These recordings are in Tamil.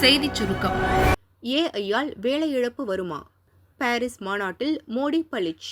செய்திச் சுருக்கம். ஏஐயால் வேலை இழப்பு வருமா? பாரிஸ் மாநாட்டில் மோடி பளிச்.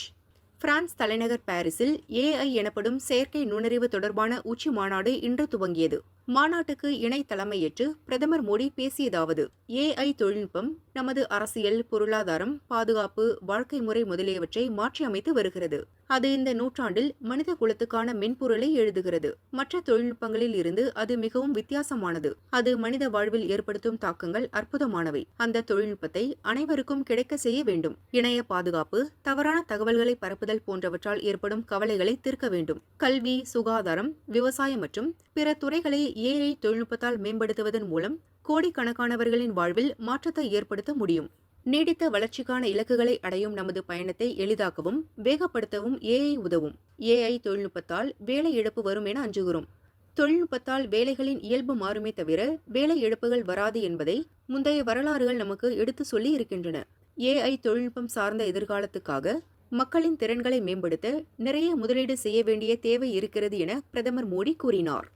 பிரான்ஸ் தலைநகர் பாரிஸில் ஏஐ எனப்படும் செயற்கை நுண்ணறிவு தொடர்பான உச்சி மாநாடு இன்று துவங்கியது. மாநாட்டுக்கு இணை தலைமையேற்று பிரதமர் மோடி பேசியதாவது ஏஐ தொழில்நுட்பம் நமது அரசியல் பொருளாதாரம் பாதுகாப்பு வாழ்க்கை முறை முதலியவற்றை மாற்றியமைத்து வருகிறது. அது இந்த நூற்றாண்டில் மனித குலத்துக்கான மென்பொருளை எழுதுகிறது. மற்ற தொழில்நுட்பங்களில் இருந்து அது மிகவும் வித்தியாசமானது. அது மனித வாழ்வில் ஏற்படுத்தும் தாக்கங்கள் அற்புதமானவை. அந்த தொழில்நுட்பத்தை அனைவருக்கும் கிடைக்க செய்ய வேண்டும். இணைய பாதுகாப்பு தவறான தகவல்களை பரப்புதல் போன்றவற்றால் ஏற்படும் கவலைகளை தீர்க்க வேண்டும். கல்வி சுகாதாரம் விவசாயம் மற்றும் பிற துறைகளை ஏஐ தொழில்நுட்பத்தால் மேம்படுத்துவதன் மூலம் கோடிக்கணக்கானவர்களின் வாழ்வில் மாற்றத்தை ஏற்படுத்த முடியும். நீடித்த வளர்ச்சிக்கான இலக்குகளை அடையும் நமது பயணத்தை எளிதாக்கவும் வேகப்படுத்தவும் ஏஐ உதவும். ஏஐ தொழில்நுட்பத்தால் வேலை இழப்பு வரும் என அஞ்சுகிறோம். தொழில்நுட்பத்தால் வேலைகளின் இயல்பு மாறுமே தவிர வேலை இழப்புகள் வராது என்பதை முந்தைய வரலாறுகள் நமக்கு எடுத்து சொல்லி இருக்கின்றன. ஏஐ தொழில்நுட்பம் சார்ந்த எதிர்காலத்துக்காக மக்களின் திறன்களை மேம்படுத்த நிறைய முதலீடு செய்ய வேண்டிய தேவை இருக்கிறது என பிரதமர் மோடி கூறினார்.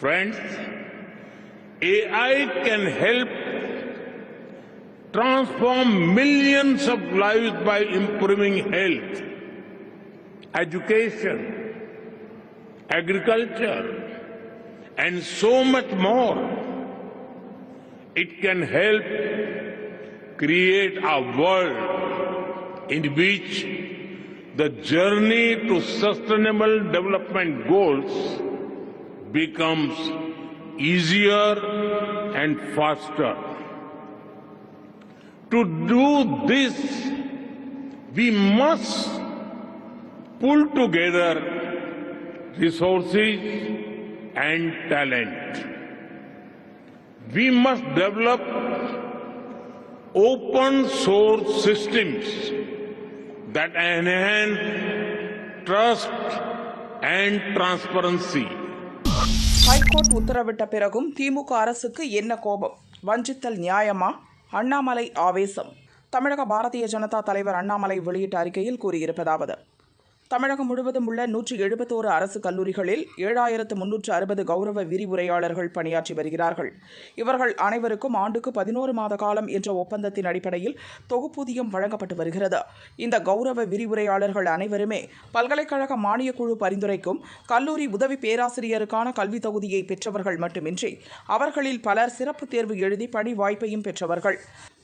Friends, AI can help transform millions of lives by improving health, education, agriculture, and so much more. It can help create a world in which the journey to sustainable development goals becomes easier and faster. To do this, we must pull together resources and talent. We must develop open source systems that enhance trust and transparency. High court உத்தரவிட்ட பிறகும் திமுக அரசுக்கு என்ன கோபம்? வஞ்சித்தல் நியாயமா? அண்ணாமலை ஆவேசம். தமிழக பாரதிய ஜனதா தலைவர் அண்ணாமலை வெளியிட்ட அறிக்கையில் கூறியிருப்பதாவது தமிழகம் முழுவதும் உள்ள நூற்றி எழுபத்தோரு அரசு கல்லூரிகளில் ஏழாயிரத்து முன்னூற்று அறுபது கௌரவ விரிவுரையாளர்கள் பணியாற்றி வருகிறார்கள். இவர்கள் அனைவருக்கும் ஆண்டுக்கு பதினோரு மாத காலம் என்ற ஒப்பந்தத்தின் அடிப்படையில் தொகுப்பூதியம் வழங்கப்பட்டு வருகிறது. இந்த கௌரவ விரிவுரையாளர்கள் அனைவருமே பல்கலைக்கழக மானியக் குழு பரிந்துரைக்கும் கல்லூரி உதவி பேராசிரியருக்கான கல்வி தகுதியை பெற்றவர்கள் மட்டுமின்றி அவர்களில் பலர் சிறப்பு தேர்வு எழுதி பணி வாய்ப்பையும் பெற்றவர்கள்.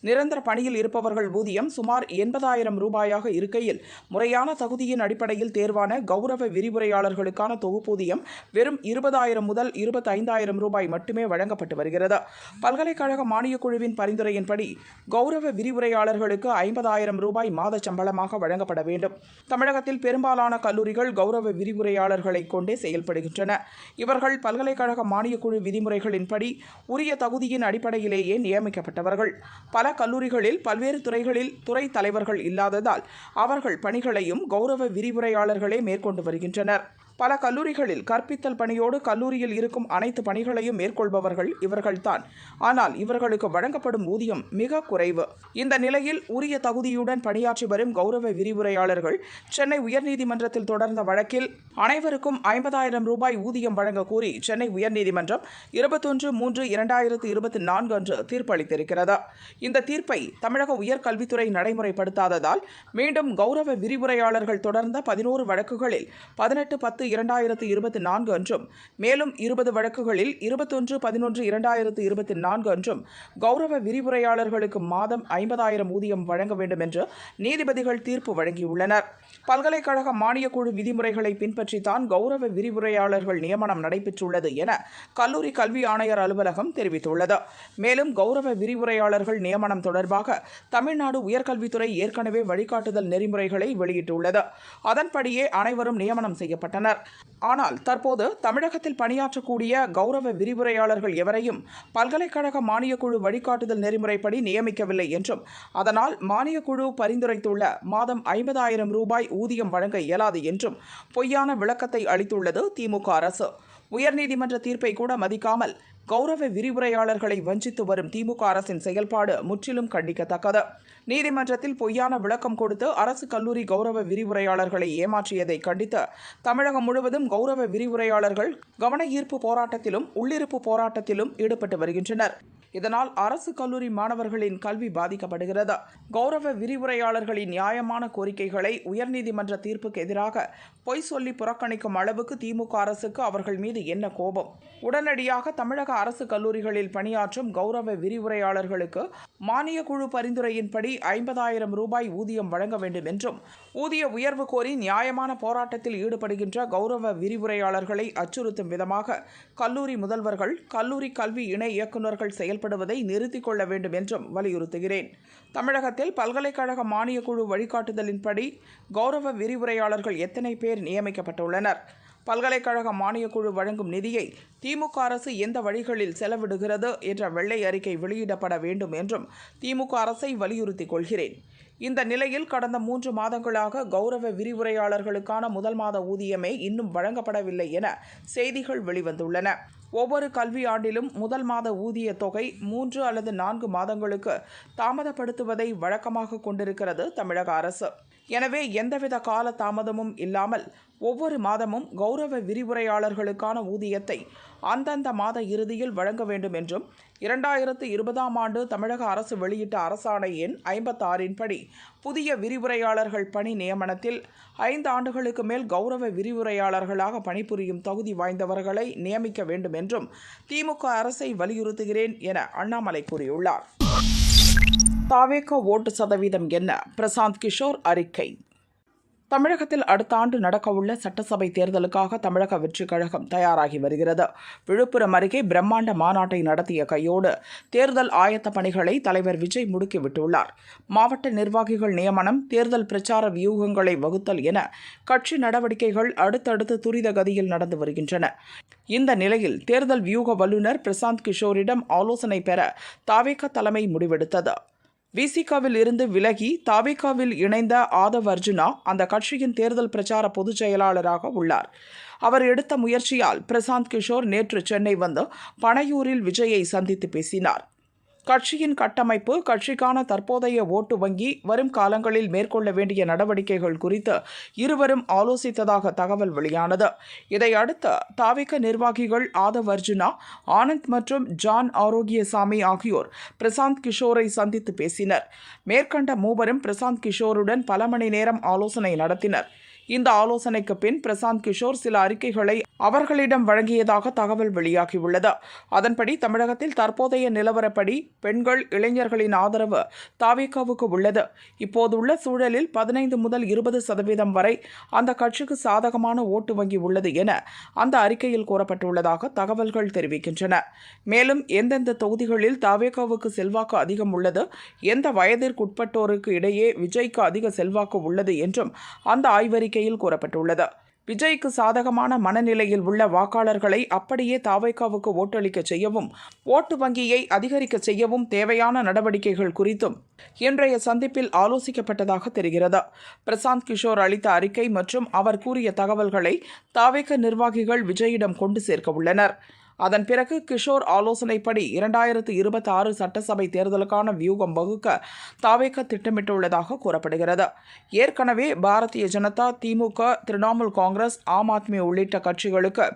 நிரந்தர பணியில் இருப்பவர்கள் ஊதியம் சுமார் எண்பதாயிரம் ரூபாயாக இருக்கையில் முறையான தகுதியின் அடிப்படையில் தேர்வான கௌரவ விரிவுரையாளர்களுக்கான தொகுப்பூதியம் வெறும் இருபதாயிரம் முதல் இருபத்தைந்தாயிரம் ரூபாய் மட்டுமே வழங்கப்பட்டு வருகிறது. பல்கலைக்கழக மானியக் குழுவின் பரிந்துரையின்படி கௌரவ விரிவுரையாளர்களுக்கு ஐம்பதாயிரம் ரூபாய் மாத சம்பளமாக வழங்கப்பட வேண்டும். தமிழகத்தில் பெரும்பாலான கல்லூரிகள் கௌரவ விரிவுரையாளர்களை கொண்டே செயல்படுகின்றன. இவர்கள் பல்கலைக்கழக மானியக் குழு விதிமுறைகளின்படி உரிய தகுதியின் அடிப்படையிலேயே நியமிக்கப்பட்டவர்கள். பல கல்லூரிகளில் பல்வேறு துறைகளில் துறை தலைவர்கள் இல்லாததால் அவர்கள் பணிகளையும் கௌரவ விரிவுரையாளர்களே மேற்கொண்டு வருகின்றனர். பல கல்லூரிகளில் கற்பித்தல் பணியோடு கல்லூரியில் இருக்கும் அனைத்து பணிகளையும் மேற்கொள்பவர்கள் இவர்கள்தான். ஆனால் இவர்களுக்கு வழங்கப்படும் ஊதியம் மிக குறைவு. இந்த நிலையில் உரிய தகுதியுடன் பணியாற்றி வரும் கௌரவ விரிவுரையாளர்கள் சென்னை உயர்நீதிமன்றத்தில் தொடர்ந்த வழக்கில் அனைவருக்கும் ஐம்பதாயிரம் ரூபாய் ஊதியம் வழங்க கோரி சென்னை உயர்நீதிமன்றம் இருபத்தொன்று மூன்று இரண்டாயிரத்து இருபத்தி நான்கு அன்று தீர்ப்பளித்திருக்கிறது. இந்த தீர்ப்பை தமிழக உயர்கல்வித்துறை நடைமுறைப்படுத்தாததால் மீண்டும் கௌரவ விரிவுரையாளர்கள் தொடர்ந்த பதினோரு வழக்குகளில் பதினெட்டு பத்து இரண்டாயிரத்து இருபத்தி நான்கு அன்றும் மேலும் இருபது வழக்குகளில் இருபத்தொன்று பதினொன்று இரண்டாயிரத்து இருபத்தி நான்கு அன்றும் கௌரவ விரிவுரையாளர்களுக்கு மாதம் ஐம்பதாயிரம் ஊதியம் வழங்க வேண்டும் என்று நீதிபதிகள் தீர்ப்பு வழங்கியுள்ளனர். பல்கலைக்கழக மானியக் குழு விதிமுறைகளை பின்பற்றித்தான் கௌரவ விரிவுரையாளர்கள் நியமனம் நடைபெற்றுள்ளது என கல்லூரி கல்வி ஆணையர் அலுவலகம் தெரிவித்துள்ளது. மேலும் கௌரவ விரிவுரையாளர்கள் நியமனம் தொடர்பாக தமிழ்நாடு உயர்கல்வித்துறை ஏற்கனவே வழிகாட்டுதல் நெறிமுறைகளை வெளியிட்டுள்ளது. அதன்படியே அனைவரும் நியமனம் செய்யப்பட்டனர். வருகின்றனர் ஆனால் தற்போது தமிழகத்தில் பணியாற்றக்கூடிய கௌரவ விரிவுரையாளர்கள் எவரையும் பல்கலைக்கழக மானியக்குழு வழிகாட்டுதல் நெறிமுறைப்படி நியமிக்கவில்லை என்றும் அதனால் மானியக்குழு பரிந்துரைத்துள்ள மாதம் ஐம்பதாயிரம் ரூபாய் ஊதியம் வழங்க இயலாது என்றும் பொய்யான விளக்கத்தை அளித்துள்ளது திமுக அரசு. உயர்நீதிமன்ற தீர்ப்பை கூட மதிக்காமல் கௌரவ விரிவுரையாளர்களை வஞ்சித்து வரும் திமுக அரசின் செயல்பாடு முற்றிலும் கண்டிக்கத்தக்கது. நீதிமன்றத்தில் பொய்யான விளக்கம் கொடுத்து அரசு கல்லூரி கௌரவ விரிவுரையாளர்களை ஏமாற்றியதை கண்டித்து தமிழகம் முழுவதும் கௌரவ விரிவுரையாளர்கள் கவன ஈர்ப்பு போராட்டத்திலும் உள்ளிருப்பு போராட்டத்திலும் ஈடுபட்டு வருகின்றனர். இதனால் அரசு கல்லூரி மாணவர்களின் கல்வி பாதிக்கப்படுகிறது. கௌரவ விரிவுரையாளர்களின் நியாயமான கோரிக்கைகளை உயர்நீதிமன்ற தீர்ப்புக்கு எதிராக பொய் சொல்லி புறக்கணிக்கும் அளவுக்கு திமுக அரசுக்கு அவர்கள் மீது என்ன கோபம்? உடனடியாக தமிழக அரசு கல்லூரிகளில் பணியாற்றும் கௌரவ விரிவுரையாளர்களுக்கு மானிய குழு பரிந்துரையின்படி ஐம்பதாயிரம் ரூபாய் ஊதியம் வழங்க வேண்டும் என்றும் ஊதிய உயர்வு கோரி நியாயமான போராட்டத்தில் ஈடுபடுகின்ற கௌரவ விரிவுரையாளர்களை அச்சுறுத்தும் விதமாக கல்லூரி முதல்வர்கள் கல்லூரி கல்வி இணை இயக்குநர்கள் செயல்படுவதை நிறுத்திக் கொள்ள வேண்டும் என்றும் வலியுறுத்துகிறேன். தமிழகத்தில் பல்கலைக்கழக மானியக் குழு வழிகாட்டுதலின்படி கௌரவ விரிவுரையாளர்கள் எத்தனை பேர் நியமிக்கப்பட்டுள்ளனர்? பல்கலைக்கழக மானியக்குழு வழங்கும் நிதியை திமுக அரசு எந்த வழிகளில் செலவிடுகிறது என்ற வெள்ளை அறிக்கை வெளியிடப்பட வேண்டும் என்றும் திமுக அரசை வலியுறுத்திக் கொள்கிறேன். இந்த நிலையில் கடந்த மூன்று மாதங்களாக கௌரவ விரிவுரையாளர்களுக்கான முதல் மாத ஊதியமே இன்னும் வழங்கப்படவில்லை என செய்திகள் வெளிவந்துள்ளன. ஒவ்வொரு கல்வி ஆண்டிலும் முதல் மாத ஊதிய தொகை மூன்று அல்லது நான்கு மாதங்களுக்கு தாமதப்படுத்துவதை வழக்கமாக கொண்டிருக்கிறது தமிழக அரசு. எனவே எந்தவித கால தாமதமும் இல்லாமல் ஒவ்வொரு மாதமும் கௌரவ விரிவுரையாளர்களுக்கான ஊதியத்தை அந்தந்த மாத இறுதியில் வழங்க வேண்டும் என்றும் இரண்டாயிரத்து இருபதாம் ஆண்டு தமிழக அரசு வெளியிட்ட அரசாணை எண் ஐம்பத்தாறின் படி புதிய விரிவுரையாளர்கள் பணி நியமனத்தில் ஐந்து ஆண்டுகளுக்கு மேல் கௌரவ விரிவுரையாளர்களாக பணிபுரியும் தகுதி வாய்ந்தவர்களை நியமிக்க வேண்டும் என்றும் திமுக அரசை வலியுறுத்துகிறேன் என அண்ணாமலை கூறியுள்ளார். தாவேக ஓட்டு சதவீதம் என்ன? பிரசாந்த் கிஷோர் அறிக்கை. தமிழகத்தில் அடுத்த ஆண்டு நடக்கவுள்ள சட்டசபை தேர்தலுக்காக தமிழக வெற்றிக் கழகம் தயாராகி வருகிறது. விழுப்புரம் அருகே பிரம்மாண்ட மாநாட்டை நடத்திய கையோடு தேர்தல் ஆயத்த பணிகளை தலைவர் விஜய் முடுக்கிவிட்டுள்ளார் மாவட்ட நிர்வாகிகள் நியமனம் தேர்தல் பிரச்சார வியூகங்களை வகுத்தல் என கட்சி நடவடிக்கைகள் அடுத்தடுத்து துரித கதியில் நடந்து வருகின்றன. இந்த நிலையில் தேர்தல் வியூக வல்லுநர் பிரசாந்த் கிஷோரிடம் ஆலோசனை பெற தாவேக தலைமை முடிவெடுத்தது. விசிகாவில் இருந்து விலகி தாவேகாவில் இணைந்த ஆதவ் அர்ஜுனா அந்த கட்சியின் தேர்தல் பிரச்சார பொதுச் செயலாளராக உள்ளார். அவர் எடுத்த முயற்சியால் பிரசாந்த் கிஷோர் நேற்று சென்னை வந்து பனையூரில் விஜயை சந்தித்து பேசினார். கட்சியின் கட்டமைப்பு கட்சிக்கான தற்போதைய ஓட்டு வங்கி வரும் காலங்களில் மேற்கொள்ள வேண்டிய நடவடிக்கைகள் குறித்து இருவரும் ஆலோசித்ததாக தகவல் வெளியானது. இதையடுத்து தாவிக நிர்வாகிகள் ஆதவ் அர்ஜுனா ஆனந்த் மற்றும் ஜான் ஆரோக்கியசாமி ஆகியோர் பிரசாந்த் கிஷோரை சந்தித்து பேசினர். மேற்கண்ட மூவரும் பிரசாந்த் கிஷோருடன் பல மணி நேரம் ஆலோசனை நடத்தினர். இந்த ஆலோசனைக்கு பின் பிரசாந்த் கிஷோர் சில அறிக்கைகளை அவர்களிடம் வழங்கியதாக தகவல் வெளியாகியுள்ளது. அதன்படி தமிழகத்தில் தற்போதைய நிலவரப்படி பெண்கள் இளைஞர்களின் ஆதரவு தாவேகாவுக்கு உள்ளது. இப்போதுள்ள சூழலில் பதினைந்து முதல் இருபது சதவீதம் வரை அந்த கட்சிக்கு சாதகமான ஓட்டு வங்கி உள்ளது என அந்த அறிக்கையில் கூறப்பட்டுள்ளதாக தகவல்கள் தெரிவிக்கின்றன. மேலும் எந்தெந்த தொகுதிகளில் தாவேகாவுக்கு செல்வாக்கு அதிகம் உள்ளது எந்த வயதிற்குட்பட்டோருக்கு இடையே விஜய்க்கு அதிக செல்வாக்கு உள்ளது என்றும் அந்த அறிக்கையில் கூறப்பட்டுள்ளது. விஜய்க்கு சாதகமான மனநிலையில் உள்ள வாக்காளர்களை அப்படியே தாவைக்காவுக்கு ஓட்டளிக்க செய்யவும் ஓட்டு வங்கியை அதிகரிக்க செய்யவும் தேவையான நடவடிக்கைகள் குறித்தும் இன்றைய சந்திப்பில் ஆலோசிக்கப்பட்டதாக தெரிகிறது. பிரசாந்த் கிஷோர் அளித்த அறிக்கை மற்றும் அவர் கூறிய தகவல்களை தாவேக்க நிர்வாகிகள் விஜயிடம் கொண்டு சேர்க்க உள்ளனர். அதன் பிறகு கிஷோர் ஆலோசனைப்படி இரண்டாயிரத்து இருபத்தி ஆறு சட்டசபை தேர்தலுக்கான வியூகம் வகுக்க தாவேக திட்டமிட்டுள்ளதாக கூறப்படுகிறது. ஏற்கனவே பாரதிய ஜனதா திமுக திரிணாமுல் காங்கிரஸ் ஆம் ஆத்மி உள்ளிட்ட கட்சிகளுக்கு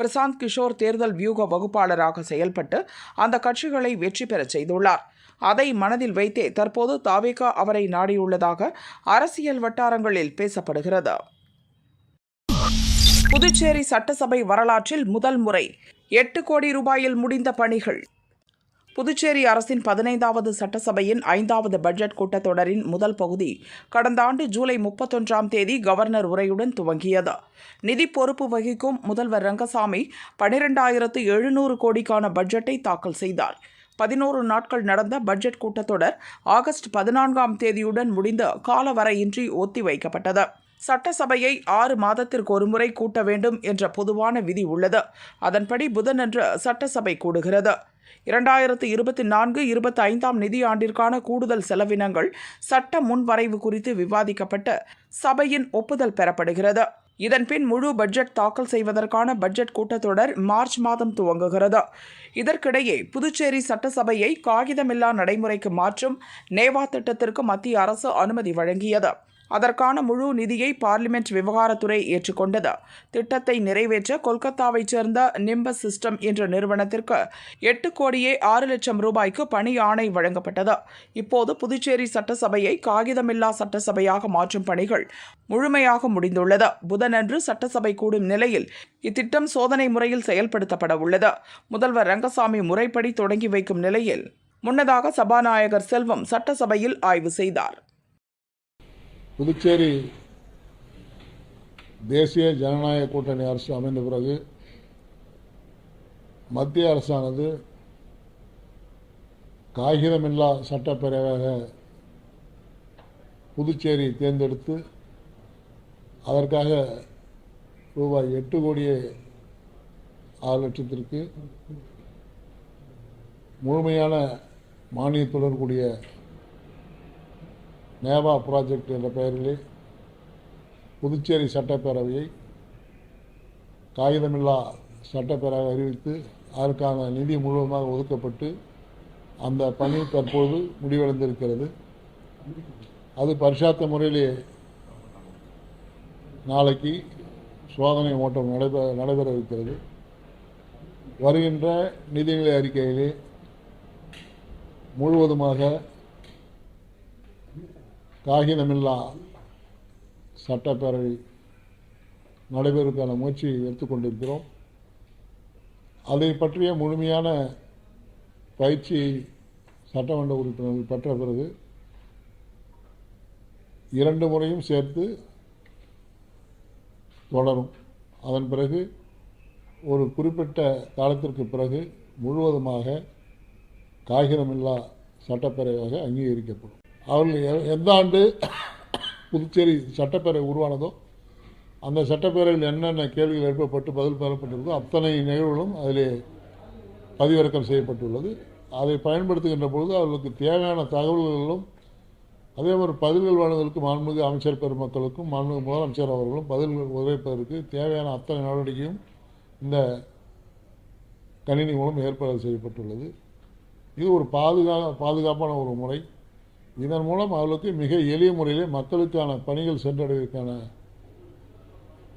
பிரசாந்த் கிஷோர் தேர்தல் வியூக வகுப்பாளராக செயல்பட்டு அந்த கட்சிகளை வெற்றி பெறச் செய்துள்ளார். அதை மனதில் வைத்தே தற்போது தாவேகா அவரை நாடியுள்ளதாக அரசியல் வட்டாரங்களில் பேசப்படுகிறது. புதுச்சேரி சட்டசபை வரலாற்றில் முதல் முறை எட்டு கோடி ரூபாயில் முடிந்த பணிகள். புதுச்சேரி அரசின் பதினைந்தாவது சட்டசபையின் ஐந்தாவது பட்ஜெட் கூட்டத்தொடரின் முதல் பகுதி கடந்த ஆண்டு ஜூலை முப்பத்தொன்றாம் தேதி கவர்னர் உரையுடன் துவங்கியது. நிதி பொறுப்பு வகிக்கும் முதல்வர் ரங்கசாமி பனிரெண்டாயிரத்து எழுநூறு கோடிக்கான பட்ஜெட்டை தாக்கல் செய்தார். பதினோரு நாட்கள் நடந்த பட்ஜெட் கூட்டத்தொடர் ஆகஸ்ட் பதினான்காம் தேதியுடன் முடிந்த காலவரையின்றி ஒத்திவைக்கப்பட்டது. சட்டசபையை ஆறு மாதத்திற்கு ஒருமுறை கூட்ட வேண்டும் என்ற பொதுவான விதி உள்ளது. அதன்படி புதனன்று சட்டசபை கூடுகிறது. இரண்டாயிரத்து இருபத்தி நான்கு இருபத்தி ஐந்தாம் நிதியாண்டிற்கான கூடுதல் செலவினங்கள் சட்ட முன்வரைவு குறித்து விவாதிக்கப்பட்டு சபையின் ஒப்புதல் பெறப்படுகிறது. இதன்பின் முழு பட்ஜெட் தாக்கல் செய்வதற்கான பட்ஜெட் கூட்டத்தொடர் மார்ச் மாதம் துவங்குகிறது. இதற்கிடையே புதுச்சேரி சட்டசபையை காகிதமில்லா நடைமுறைக்கு மாற்றும் நேவா திட்டத்திற்கு மத்திய அரசு அனுமதி வழங்கியது. அதற்கான முழு நிதியை பார்லிமெண்ட் விவகாரத்துறை ஏற்றுக்கொண்டது. திட்டத்தை நிறைவேற்ற கொல்கத்தாவைச் சேர்ந்த நிம்பஸ் சிஸ்டம் என்ற நிறுவனத்திற்கு எட்டு கோடியே ஆறு லட்சம் ரூபாய்க்கு பணி ஆணை வழங்கப்பட்டது. இப்போது புதுச்சேரி சட்டசபையை காகிதமில்லா சட்டசபையாக மாற்றும் பணிகள் முழுமையாக முடிந்துள்ளது. புதனன்று சட்டசபை கூடும் நிலையில் இத்திட்டம் சோதனை முறையில் செயல்படுத்தப்பட உள்ளது. முதல்வர் ரங்கசாமி முறைப்படி தொடங்கி வைக்கும் நிலையில் முன்னதாக சபாநாயகர் செல்வம் சட்டசபையில் ஆய்வு செய்தார். புதுச்சேரி தேசிய ஜனநாயக கூட்டணி அரசு அமைந்த பிறகு மத்திய அரசானது காகிதமில்லா சட்டப்பேரவையாக புதுச்சேரி தேர்ந்தெடுத்து அதற்காக ரூபாய் எட்டு கோடியே ஆறு லட்சத்திற்கு முழுமையான மானியத்துடன் கூடிய நேவா ப்ராஜெக்ட் என்ற பெயரிலே புதுச்சேரி சட்டப்பேரவையை காகிதமில்லா சட்டப்பேரவை அறிவித்து அதற்கான நிதி முழுவதுமாக ஒதுக்கப்பட்டு அந்த பணி தற்போது முடிவடைந்திருக்கிறது. அது பரிசாத்த முறையிலே நாளைக்கு சோதனை ஓட்டம் நடைபெற நடைபெற இருக்கிறது. வருகின்ற நிதிநிலை அறிக்கையிலே முழுவதுமாக காகிதமில்லா சட்டப்பேரவை நடைபெறுவதற்கான முயற்சி எடுத்துக்கொண்டிருக்கிறோம். அதை பற்றிய முழுமையான பயிற்சி சட்டமன்ற உறுப்பினர்கள் பெற்ற பிறகு இரண்டு முறையும் சேர்த்து தொடரும். அதன் பிறகு ஒரு குறிப்பிட்ட காலத்திற்கு பிறகு முழுவதுமாக காகிதமில்லா சட்டப்பேரவையாக அங்கீகரிக்கப்படும். அவர்கள் எ- எந்த ஆண்டு புதுச்சேரி சட்டப்பேரவை உருவானதோ அந்த சட்டப்பேரவையில் என்னென்ன கேள்விகள் எழுப்பப்பட்டு பதில் பெறப்பட்டிருந்தோ அத்தனை நிகழ்வுகளும் அதிலே பதிவிறக்கம் செய்யப்பட்டுள்ளது. அதை பயன்படுத்துகின்ற பொழுது அவர்களுக்கு தேவையான தகவல்களும் அதே மாதிரி பதில்கள் வழங்குவதற்கு மாண்புமிகு அமைச்சர் பெருமக்களுக்கும் மாண்புமிகு முதலமைச்சர் அவர்களும் பதில்கள் உதவிப்பதற்கு தேவையான அத்தனை நடவடிக்கையும் இந்த கணினி மூலம் ஏற்பாடு செய்யப்பட்டுள்ளது. இது ஒரு பாதுகா பாதுகாப்பான ஒரு முறை. இதன் மூலம் அவர்களுக்கு மிக எளிய முறையிலே மக்களுக்கான பணிகள் சென்றடைவதற்கான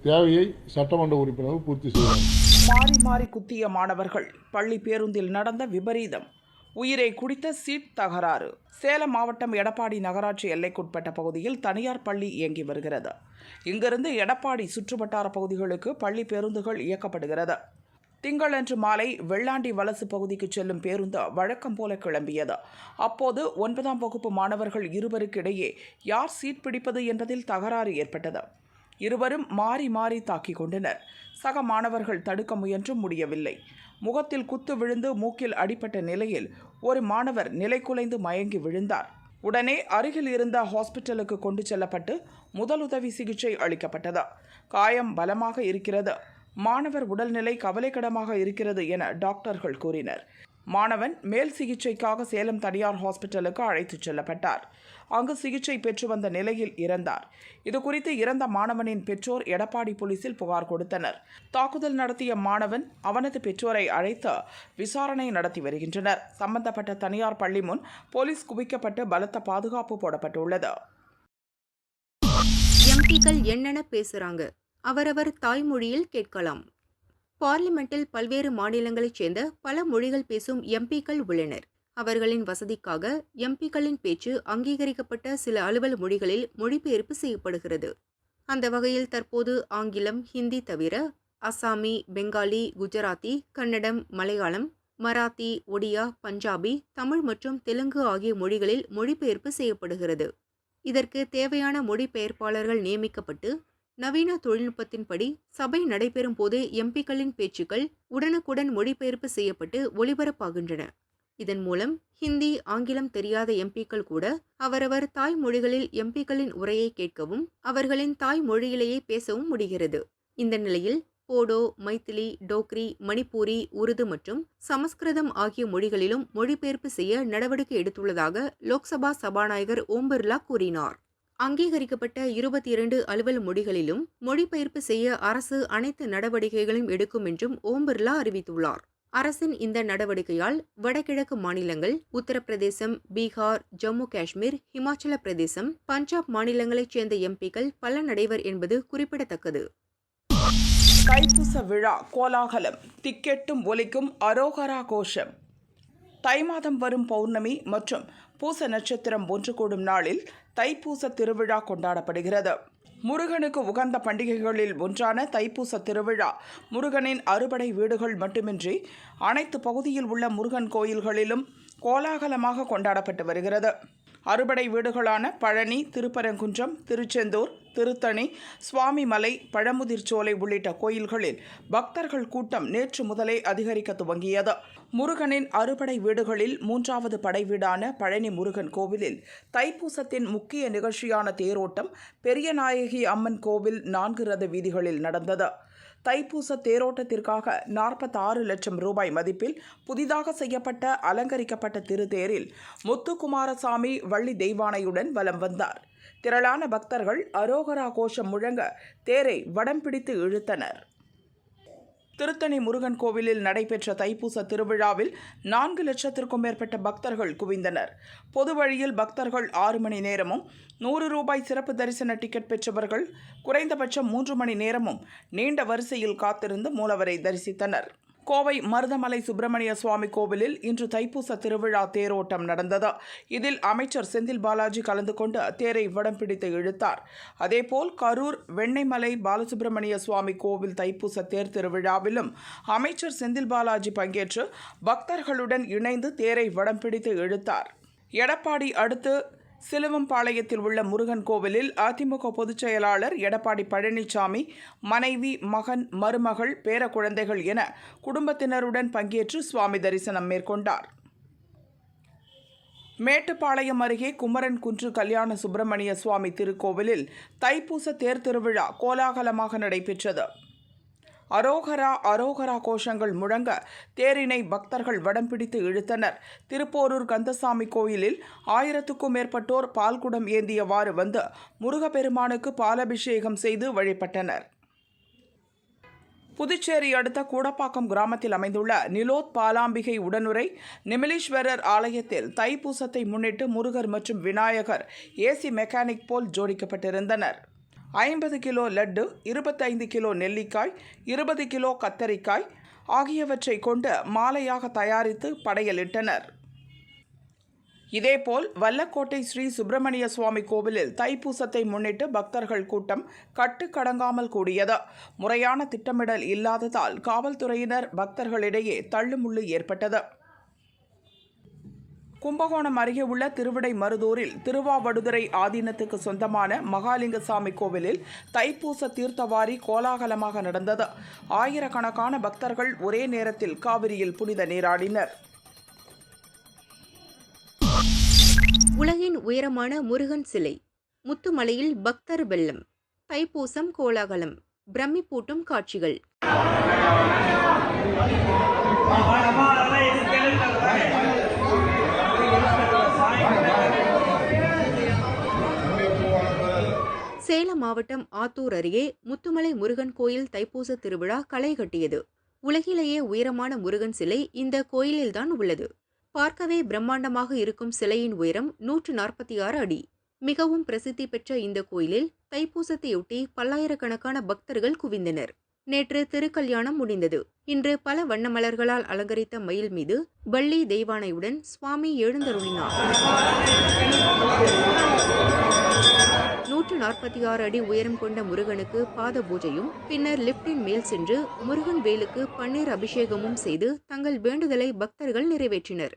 தேவையை சட்டமன்ற உறுப்பினர்கள் பூர்த்தி செய்வார்கள் மாறி மாறி குத்திய மாணவர்கள் பள்ளி பேருந்தில் நடந்த விபரீதம். உயிரை குடித்த சீட் தகராறு. சேலம் மாவட்டம் எடப்பாடி நகராட்சி எல்லைக்குட்பட்ட பகுதியில் தனியார் பள்ளி இயங்கி வருகிறது. இங்கிருந்து எடப்பாடி சுற்றுவட்டார பகுதிகளுக்கு பள்ளி பேருந்துகள் இயக்கப்படுகிறது. திங்களன்று மாலை வெள்ளாண்டி வலசு பகுதிக்கு செல்லும் பேருந்து வழக்கம் போல கிளம்பியது. அப்போது ஒன்பதாம் வகுப்பு மாணவர்கள் இருவருக்கிடையே யார் சீட் பிடிப்பது என்பதில் தகராறு ஏற்பட்டது. இருவரும் மாறி மாறி தாக்கிக் கொண்டனர். சக மாணவர்கள் தடுக்க முயன்றும் முடியவில்லை. முகத்தில் குத்து விழுந்து மூக்கில் அடிபட்ட நிலையில் ஒரு மாணவர் நிலைகுலைந்து மயங்கி விழுந்தார். உடனே அருகில் இருந்த ஹாஸ்பிட்டலுக்கு கொண்டு செல்லப்பட்டு முதலுதவி சிகிச்சை அளிக்கப்பட்டது. காயம் பலமாக இருக்கிறது. மாணவர் உடல்நிலை கவலைக்கிடமாக இருக்கிறது என டாக்டர்கள் கூறினர். மாணவன் மேல் சிகிச்சைக்காக சேலம் தனியார் ஹாஸ்பிட்டலுக்கு அழைத்துச் செல்லப்பட்டார். அங்கு சிகிச்சை பெற்று வந்த நிலையில் இறந்தார். இதுகுறித்து இறந்த மாணவனின் பெற்றோர் எடப்பாடி போலீசில் புகார் கொடுத்தனர். தாக்குதல் நடத்திய மாணவன் அவனது பெற்றோரை அழைத்து விசாரணை நடத்தி வருகின்றனர். சம்பந்தப்பட்ட தனியார் பள்ளி முன் போலீஸ் குவிக்கப்பட்டு பலத்த பாதுகாப்பு போடப்பட்டுள்ளது. எம்பிக்கள் என்னென்ன பேசுறாங்க? அவரவர் தாய்மொழியில் கேட்கலாம். பார்லிமெண்டில் பல்வேறு மாநிலங்களைச் சேர்ந்த பல மொழிகள் பேசும் எம்பிக்கள் உள்ளனர். அவர்களின் வசதிக்காக எம்பிக்களின் பேச்சு அங்கீகரிக்கப்பட்ட சில அலுவல் மொழிகளில் மொழிபெயர்ப்பு செய்யப்படுகிறது. அந்த வகையில் தற்போது ஆங்கிலம் ஹிந்தி தவிர அசாமி பெங்காலி குஜராத்தி கன்னடம் மலையாளம் மராத்தி ஒடியா பஞ்சாபி தமிழ் மற்றும் தெலுங்கு ஆகிய மொழிகளில் மொழிபெயர்ப்பு செய்யப்படுகிறது. இதற்கு தேவையான மொழிபெயர்ப்பாளர்கள் நியமிக்கப்பட்டு நவீன தொழில்நுட்பத்தின்படி சபை நடைபெறும் போது எம்பிக்களின் பேச்சுக்கள் உடனுக்குடன் மொழிபெயர்ப்பு செய்யப்பட்டு ஒளிபரப்பாகின்றன. இதன் மூலம் ஹிந்தி ஆங்கிலம் தெரியாத எம்பிக்கள் கூட அவரவர் தாய்மொழிகளில் எம்பிக்களின் உரையை கேட்கவும் அவர்களின் தாய்மொழியிலேயே பேசவும் முடிகிறது. இந்த நிலையில் போடோ மைத்திலி டோக்ரி மணிப்பூரி உருது மற்றும் சமஸ்கிருதம் ஆகிய மொழிகளிலும் மொழிபெயர்ப்பு செய்ய நடவடிக்கை எடுத்துள்ளதாக லோக்சபா சபாநாயகர் ஓம் பிர்லா கூறினார். அங்கீகரிக்கப்பட்ட இருபத்தி இரண்டு அலுவல் மொழிகளிலும் மொழிபெயர்ப்பு செய்ய அரசு அனைத்து நடவடிக்கைகளையும் எடுக்கும் என்றும் ஓம் பிர்லா அறிவித்துள்ளார். அரசின் இந்த நடவடிக்கையால் வடகிழக்கு மாநிலங்கள் உத்தரப்பிரதேசம் பீகார் ஜம்மு காஷ்மீர் ஹிமாச்சல பிரதேசம் பஞ்சாப் மாநிலங்களைச் சேர்ந்த எம்பிக்கள் பலனடைவர் என்பது குறிப்பிடத்தக்கது. தைப்பூச விழா கோலாகலம் திக்கெட்டும் ஒலிக்கும் அரோகரா கோஷம். தை மாதம் வரும் பௌர்ணமி மற்றும் பூச நட்சத்திரம் ஒன்று கூடும் நாளில் தைப்பூச திருவிழா கொண்டாடப்படுகிறது. முருகனுக்கு உகந்த பண்டிகைகளில் ஒன்றான தைப்பூச திருவிழா. முருகனின் அறுபடை வீடுகள் மட்டுமின்றி அனைத்து பகுதியில் உள்ள முருகன் கோயில்களிலும் கோலாகலமாக கொண்டாடப்பட்டு வருகிறது. அறுபடை வீடுகளான பழனி திருப்பரங்குன்றம் திருச்செந்தூர் திருத்தணி சுவாமிமலை பழமுதிர்ச்சோலை உள்ளிட்ட கோயில்களில் பக்தர்கள் கூட்டம் நேற்று முதலே அதிகரிக்க துவங்கியது. முருகனின் அறுபடை வீடுகளில் மூன்றாவது படை வீடான பழனி முருகன் கோவிலில் தைப்பூசத்தின் முக்கிய நிகழ்ச்சியான தேரோட்டம் பெரியநாயகி அம்மன் கோவில் நான்கு ரத வீதிகளில் நடந்தது. தைப்பூச தேரோட்டத்திற்காக நாற்பத்தாறு லட்சம் ரூபாய் மதிப்பில் புதிதாக செய்யப்பட்ட அலங்கரிக்கப்பட்ட திருத்தேரில் முத்துக்குமாரசாமி வள்ளி தெய்வானையுடன் வலம் வந்தார். திரளான பக்தர்கள் அரோகரா கோஷம் முழங்க தேரை வடம் பிடித்து இழுத்தனர். திருத்தணி முருகன் கோவிலில் நடைபெற்ற தைப்பூச திருவிழாவில் நான்கு லட்சத்திற்கும் மேற்பட்ட பக்தர்கள் குவிந்தனர். பொது வழியில் பக்தர்கள் ஆறு மணி நேரமும் நூறு ரூபாய் சிறப்பு தரிசன டிக்கெட் பெற்றவர்கள் குறைந்தபட்சம் மூன்று மணி நேரமும் நீண்ட வரிசையில் காத்திருந்து மூலவரை தரிசித்தனர். கோவை மருதமலை சுப்பிரமணிய சுவாமி கோவிலில் இன்று தைப்பூச திருவிழா தேரோட்டம் நடந்தது. இதில் அமைச்சர் செந்தில் பாலாஜி கலந்து கொண்டு தேரை வடம் பிடித்து இழுத்தார். அதேபோல் கரூர் வெண்ணெய்மலை பாலசுப்பிரமணிய சுவாமி கோவில் தைப்பூச தேர் திருவிழாவிலும் அமைச்சர் செந்தில் பாலாஜி பங்கேற்று பக்தர்களுடன் இணைந்து தேரை வடம் பிடித்து இழுத்தார். எடப்பாடி அடுத்து சிலுவம்பாளையத்தில் உள்ள முருகன் கோவிலில் அதிமுக பொதுச் செயலாளர் எடப்பாடி பழனிசாமி மனைவி மகன் மருமகள் பேரக்குழந்தைகள் என குடும்பத்தினருடன் பங்கேற்று சுவாமி தரிசனம் மேற்கொண்டார். மேட்டுப்பாளையம் அருகே குமரன் குன்று கல்யாண சுப்பிரமணிய சுவாமி திருக்கோவிலில் தைப்பூச தேர் திருவிழா கோலாகலமாக நடைபெற்றது. அரோகரா அரோகரா கோஷங்கள் முழங்க தேரினை பக்தர்கள் வடம் பிடித்து இழுத்தனர். திருப்போரூர் கந்தசாமி கோயிலில் ஆயிரத்துக்கும் மேற்பட்டோர் பால்குடம் ஏந்தியவாறு வந்து முருகப்பெருமானுக்கு பாலபிஷேகம் செய்து வழிபட்டனர். புதுச்சேரி அடுத்த கூடப்பாக்கம் கிராமத்தில் அமைந்துள்ள நிலோத் பாலாம்பிகை உடனுரை நிமிலீஸ்வரர் ஆலயத்தில் தைப்பூசத்தை முன்னிட்டு முருகர் மற்றும் விநாயகர் ஏசி மெக்கானிக் போல் ஜோடிக்கப்பட்டிருந்தனர். ஐம்பது கிலோ லட்டு இருபத்தைந்து கிலோ நெல்லிக்காய் இருபது கிலோ கத்தரிக்காய் ஆகியவற்றை கொண்டு மாலையாக தயாரித்து படையலிட்டனர். இதேபோல் வல்லக்கோட்டை ஸ்ரீ சுப்பிரமணிய சுவாமி கோவிலில் தைப்பூசத்தை முன்னிட்டு பக்தர்கள் கூட்டம் கட்டுக்கடங்காமல் கூடியது. முறையான திட்டமிடல் இல்லாததால் காவல்துறையினர் பக்தர்களிடையே தள்ளுமுள்ளு ஏற்பட்டது. கும்பகோணம் அருகே உள்ள திருவிடை மருதூரில் திருவாவடுதுறை ஆதீனத்துக்கு சொந்தமான மகாலிங்கசாமி கோவிலில் தைப்பூச தீர்த்தவாரி கோலாகலமாக நடந்தது. ஆயிரக்கணக்கான பக்தர்கள் ஒரே நேரத்தில் காவிரியில் புனித நீராடினர். உலகின் உயரமான முருகன் சிலை முத்துமலையில் பக்தர் வெள்ளம் தைப்பூசம் கோலாகலம் பிரமிப்பூட்டும் காட்சிகள். சேலம் மாவட்டம் ஆத்தூர் அருகே முத்துமலை முருகன் கோயில் தைப்பூச திருவிழா களை கட்டியது. உலகிலேயே உயரமான முருகன் சிலை இந்த கோயிலில்தான் உள்ளது. பார்க்கவே பிரம்மாண்டமாக இருக்கும் சிலையின் உயரம் நூற்று நாற்பத்தி ஆறு அடி. மிகவும் பிரசித்தி பெற்ற இந்த கோயிலில் தைப்பூசத்தையொட்டி பல்லாயிரக்கணக்கான பக்தர்கள் குவிந்தனர். நேற்று திருக்கல்யாணம் முடிந்தது. இன்று பல வண்ணமலர்களால் அலங்கரித்த மயில் மீது பள்ளி தெய்வானையுடன் சுவாமி எழுந்தருளினார். நூற்று நாற்பத்தி ஆறு அடி உயரம் கொண்ட முருகனுக்கு பாத பூஜையும் பின்னர் லிப்டின் மேல் சென்று முருகன் வேலுக்கு பன்னீர் அபிஷேகமும் செய்து தங்கள் வேண்டுதலை பக்தர்கள் நிறைவேற்றினர்.